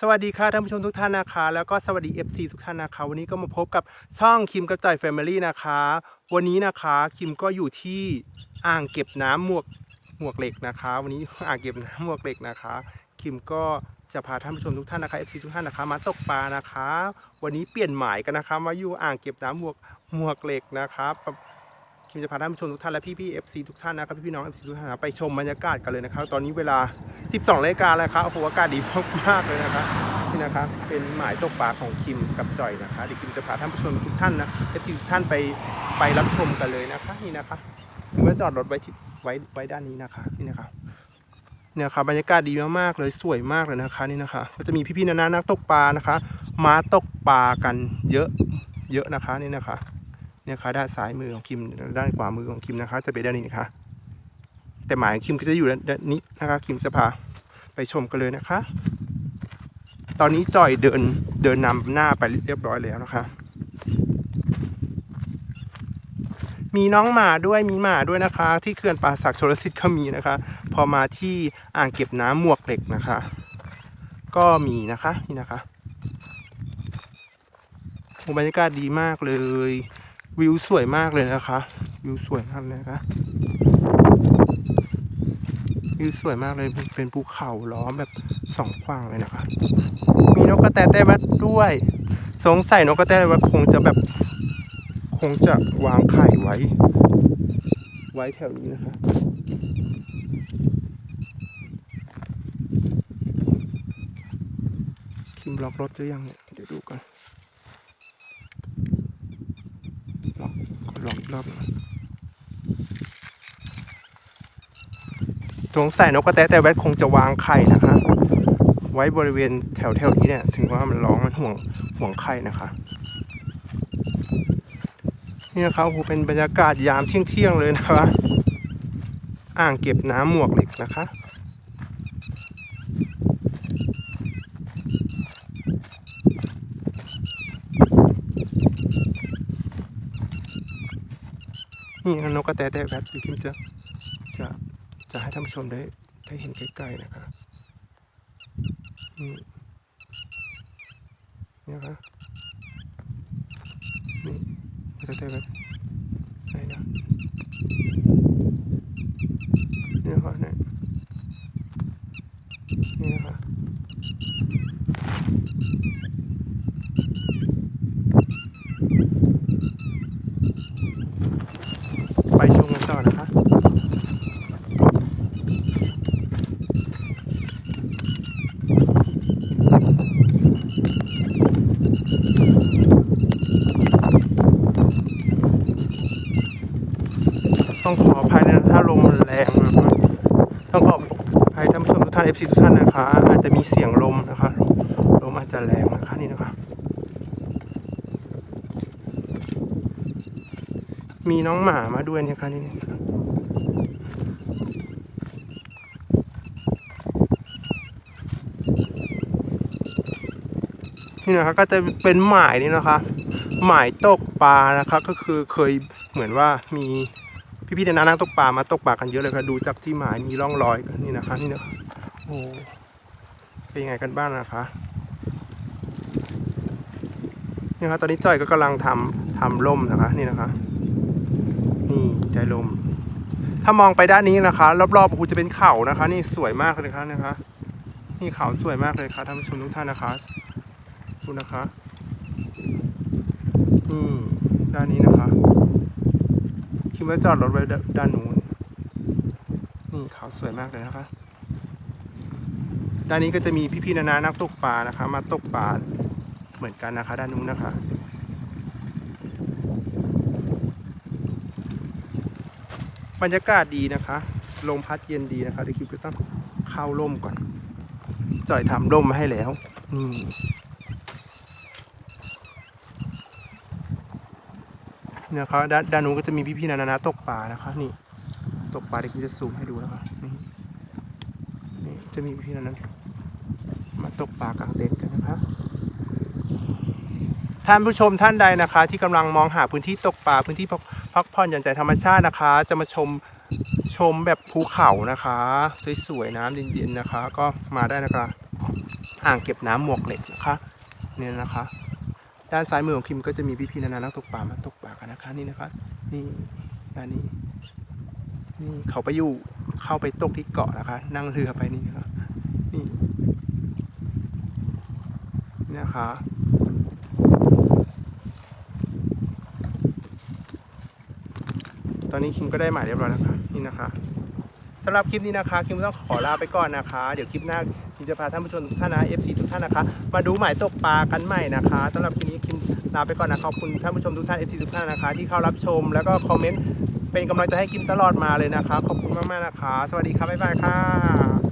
สวัสดีค่ะท่านผู้ชมทุกท่านนะคะ แล้วก็สวัสดี FC ทุกท่านนะคะ วันนี้ก็มาพบกับช่องคิมกับจ่อยแฟมิลี่นะคะ วันนี้นะคะคิมก็อยู่ที่อ่างเก็บน้ำหมวกหมวกเหล็กนะคะ วันนี้ อ่างเก็บน้ำหมวกเหล็กนะคะ คิมก็จะพาท่านผู้ชมทุกท่านนะคะ FC ทุกท่านนะคะ มาตกปลานะคะ วันนี้เปลี่ยนหมายกันนะคะมาอยู่อ่างเก็บน้ำหมวกหมวกเหล็กนะคะ คิมจะพาท่านผู้ชมทุกท่านและพี่ๆ FC ทุกท่านนะครับพี่ๆน้อง FC ทุกท่านไปชมบรรยากาศกันเลยนะครับ ตอนนี้เวลา 12นาฬิกาแล้วครับโอ้โหอากาศดีมากๆเลยนะครับนี่นะครับเป็นหมายตกปลาของคิมกับจอยนะคะเดี๋ยวคิมจะพาท่านผู้ชมทุกท่านนะเอฟซีทุกท่านไปไปรับชมกันเลยนะคะนี่นะคะคิมก็จอดรถไว้ที่ไว้ไว้ด้านนี้นะคะนี่นะคะเนี่ยครับบรรยากาศดีมากๆเลยสวยมากเลยนะคะนี่นะคะ ก็จะมีพี่ๆนานานักตกปลานะคะมาตกปลากันเยอะเยอะนะคะนี่นะคะ เนี่ยค่ะด้านซ้ายมือของคิมด้านขวามือของคิมนะคะ จะเป็นด้านนี้นะคะ แต่หมายคิมก็จะอยู่ด้านนี้นะคะ คิมจะพาไปชมกันเลยนะคะ ตอนนี้จอยเดินเดินนำหน้าไปเรียบร้อยแล้วนะคะ มีน้องหมาด้วยมีหมาด้วยนะคะ ที่เขื่อนป่าศักดิ์ชลสิทธิ์ก็มีนะคะ พอมาที่อ่างเก็บน้ำหมวกเหล็กนะคะ ก็มีนะคะนี่นะคะบรรยากาศดีมากเลย วิวสวยมากเลยนะคะ วิวสวยมากเลยนะคะวิวสวยมากเลยเป็นภูเขาล้อมแบบสองฝั่งเลยนะคะ มีนกกระแตแต้วัดด้วย สงสัยนกกระแตวัดคงจะแบบคงจะวางไข่ไว้ ไว้แถวนี้นะคะคิมล็อกรถหรือยังเนี่ยเดี๋ยวดูก่อนล็อกล็ อกอีกรอบหนึงสงสัยนกกระแตแต่แวดคงจะวางไข่นะคะ ไว้บริเวณแถวแถวๆนี้เนี่ย ถึงว่ามันร้องมันห่วงห่วงไข่นะคะ นี่นะครับโอ้โหเป็นบรรยากาศยามเที่ยงเที่ยงๆเลยนะคะ อ่างเก็บน้ำหมวกเหล็กนะคะ นี่นกกระแตแต่แวดที่คิมจะจะจะให้ท่านผู้ชมได้ได้เห็นใกล้ๆนะครับนี่นะครับนี่มันจะได้แบบไหนนะนี่นะครับเนี่ยนี่นะครับไปชมกันต่อนะคะ ต้องขออภัยนะถ้าลมมันแรงนะครับต้องขออภัยท่านผู้ชมทุกท่าน FC ทุกท่านนะคะ อาจจะมีเสียงลมนะคะ ลมอาจจะแรงนะคะนี่นะคะ มีน้องหมามาด้วยนะคะนี่นี่นะคะก็จะเป็นหมายนี่นะคะ หมายตกปลานะคะ ก็คือเคยเหมือนว่ามี พี่ๆในน้ำนักตกปลามาตกปลากันเยอะเลยค่ะดูจากที่หมายมีร่องรอยนี่นะคะนี่นะคะโอ้เป็นยังไงกันบ้างนะคะนี่นะคะตอนนี้จอยก็กำลังทำทำล่มนะคะ นี่นะคะ นี่ได้ลม ถ้ามองไปด้านนี้นะคะ รอบๆคูจะเป็นเขานะคะ นี่สวยมากเลยค่ะนะคะ นี่เขาสวยมากเลยค่ะท่านผู้ชมทุกท่านนะคะดูนะคะนี่ด้านนี้นะคะ คิดว่าจอดรถไว้ด้านนู้นนี่เขาสวยมากเลยนะคะ ด้านนี้ก็จะมีพี่ๆนานานักตกปลานะคะ มาตกปลาเหมือนกันนะคะ ด้านนู้นนะคะบรรยากาศดีนะคะลมพัดเย็นดีนะคะเดี๋ยวคิวก็ต้องเข้าร่มก่อนจ่อยทำร่มมาให้แล้วนี่ เนี่ยครับด้านด้านนู้นก็จะมีพี่ๆนานาตกปลานะคะ นี่ตกปลาเดี๋ยวจะซูมให้ดูนะคะนี่นี่จะมีพี่ๆนานามาตกปลากลางเต็นท์กันนะคะท่านผู้ชมท่านใดนะคะ ที่กำลังมองหาพื้นที่ตกปลาพื้นที่พักพักผ่อนหย่อนใจธรรมชาตินะคะ จะมาชมชมแบบภูเขานะคะสวยๆน้ำเย็นๆนะคะ ก็มาได้นะคะอ่างเก็บน้ำหมวกเหล็กนะคะเนี่ยนะคะ ด้านซ้ายมือของคิมก็จะมีพี่ๆนานานักตกปลามาตกปลากันนะคะนี่นะคะนี่ด้านนี้นี่เขาไปอยู่เข้าไปตกที่เกาะนะคะ นั่งเรือไปนี่นะคะนี่นี่นะคะตอนนี้คิมก็ได้หมายเรียบร้อยแล้วค่ะนี่นะคะ สำหรับคลิปนี้นะคะ คิมต้องขอลาไปก่อนนะคะ เดี๋ยวคลิปหน้าคิมจะพาท่านผู้ชมทุกท่านนะ FC ทุกท่านนะคะ มาดูหมายตกปลากันใหม่นะคะสำหรับคลิปนี้คิมลาไปก่อนนะขอบคุณท่านผู้ชมทุกท่าน FC ทุกท่านนะคะ ที่เข้ารับชมแล้วก็คอมเมนต์เป็นกำลังใจให้คิมตลอดมาเลยนะคะ ขอบคุณมากๆนะคะ สวัสดีครับบ๊ายบายค่ะ